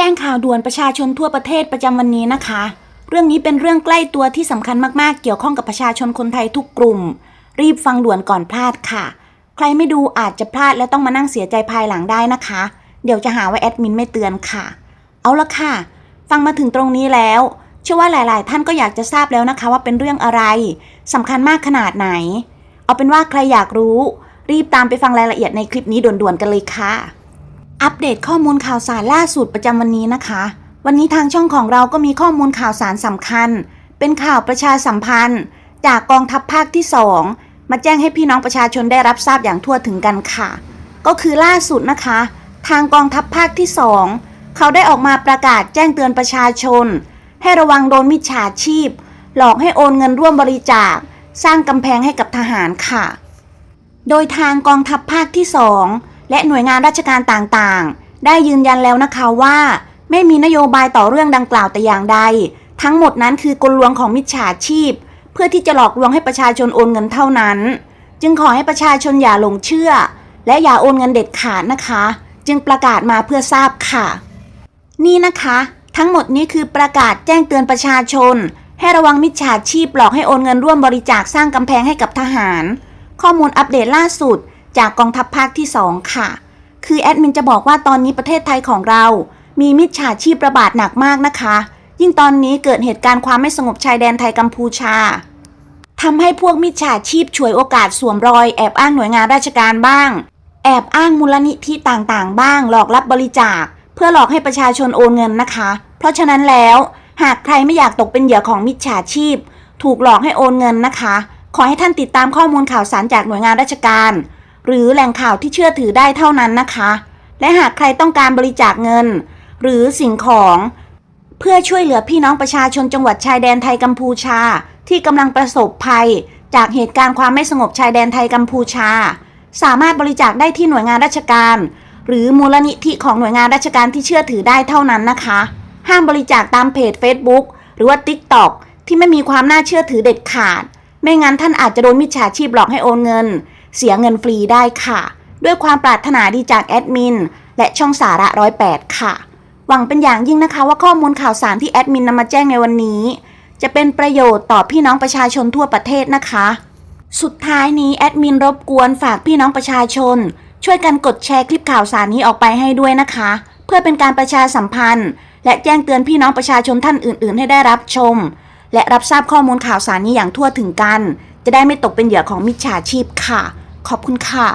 แจ้งข่าวด่วนประชาชนทั่วประเทศประจำวันนี้นะคะ เรื่องนี้เป็นเรื่องใกล้ตัวที่สำคัญมากๆ เกี่ยวข้องกับประชาชนคนไทยทุกกลุ่ม รีบฟังด่วนก่อนพลาดค่ะ ใครไม่ดูอาจจะพลาดและต้องมานั่งเสียใจภายหลังได้นะคะ เดี๋ยวจะหาว่าแอดมินไม่เตือนค่ะ เอาละค่ะ ฟังมาถึงตรงนี้แล้ว เชื่อว่าหลาย ๆ ท่านก็อยากจะทราบแล้วนะคะ ว่าเป็นเรื่องอะไรสำคัญมากขนาดไหน เอาเป็นว่าใครอยากรู้ รีบตามไปฟังรายละเอียดในคลิปนี้ด่วนๆกันเลยค่ะ อัปเดตข้อมูลข่าวสารล่าสุดประจำวันนี้นะคะ วันนี้ทางช่องของเราก็มีข้อมูลข่าวสารสำคัญ เป็นข่าวประชาสัมพันธ์ จากกองทัพภาคที่ 2 มาแจ้งให้พี่น้องประชาชนได้รับทราบอย่างทั่วถึงกันค่ะ ก็คือล่าสุดนะคะ ทางกองทัพภาคที่ 2 เขาได้ออกมาประกาศแจ้งเตือนประชาชน ให้ระวังโดนมิจฉาชีพ หลอกให้โอนเงินร่วมบริจาค สร้างกำแพงให้กับทหารค่ะ โดยทางกองทัพภาคที่ 2 และหน่วยงานราชการต่างๆ ได้ยืนยันแล้วนะคะว่า ไม่มีนโยบายต่อเรื่องดังกล่าวแต่อย่างใด ทั้งหมดนั้นคือกลลวงของมิจฉาชีพ เพื่อที่จะหลอกลวงให้ประชาชนโอนเงินเท่านั้น จึงขอให้ประชาชนอย่าหลงเชื่อ และอย่าโอนเงินเด็ดขาดนะคะ จึงประกาศมาเพื่อทราบค่ะ นี่นะคะ ทั้งหมดนี้คือประกาศแจ้งเตือนประชาชน ให้ระวังมิจฉาชีพหลอกให้โอนเงินร่วมบริจาคสร้างกำแพงให้กับทหาร ข้อมูลอัปเดตล่าสุด จากกองทัพภาคที่ 2 ค่ะ คือแอดมินจะบอกว่าตอนนี้ประเทศไทยของเรา มีมิจฉาชีพระบาดหนักมากนะคะ ยิ่งตอนนี้เกิดเหตุการณ์ความไม่สงบชายแดนไทยกัมพูชาทำให้พวกมิจฉาชีพฉวยโอกาสสวมรอยแอบอ้างหน่วยงานราชการบ้าง แอบอ้างมูลนิธิต่างๆ บ้าง หลอกรับบริจาค เพื่อหลอกให้ประชาชนโอนเงินนะคะ เพราะฉะนั้นแล้วหากใครไม่อยากตกเป็นเหยื่อของมิจฉาชีพ ถูกหลอกให้โอนเงินนะคะ ขอให้ท่านติดตามข้อมูลข่าวสารจากหน่วยงานราชการ หรือแหล่งข่าวที่เชื่อถือได้เท่านั้นนะคะ และหากใครต้องการบริจาคเงิน หรือสิ่งของเพื่อช่วยเหลือพี่น้องประชาชนจังหวัดชายแดนไทยกัมพูชา ที่กำลังประสบภัย จากเหตุการณ์ความไม่สงบชายแดนไทยกัมพูชา สามารถบริจาคได้ที่หน่วยงานราชการ หรือมูลนิธิของหน่วยงานราชการที่เชื่อถือได้เท่านั้นนะคะ ห้ามบริจาคตามเพจ Facebook หรือว่า TikTok ที่ไม่มีความน่าเชื่อถือเด็ดขาด ไม่งั้นท่านอาจจะโดนมิจฉาชีพหลอกให้โอนเงิน เสียเงินฟรีได้ค่ะ ด้วยความปรารถนาดีจากแอดมินและช่องสาระร้อยแปดค่ะ หวังเป็นอย่างยิ่งนะคะว่าข้อมูลข่าวสารที่แอดมินนำมาแจ้งในวันนี้ จะเป็นประโยชน์ต่อพี่น้องประชาชนทั่วประเทศนะคะ สุดท้ายนี้แอดมินรบกวนฝากพี่น้องประชาชน ช่วยกันกดแชร์คลิปข่าวสารนี้ออกไปให้ด้วยนะคะ เพื่อเป็นการประชาสัมพันธ์ และแจ้งเตือนพี่น้องประชาชนท่านอื่น ๆ ให้ได้รับชม และรับทราบข้อมูลข่าวสารนี้อย่างทั่วถึงกัน จะได้ไม่ตกเป็นเหยื่อของมิจฉาชีพค่ะ ขอบคุณค่ะ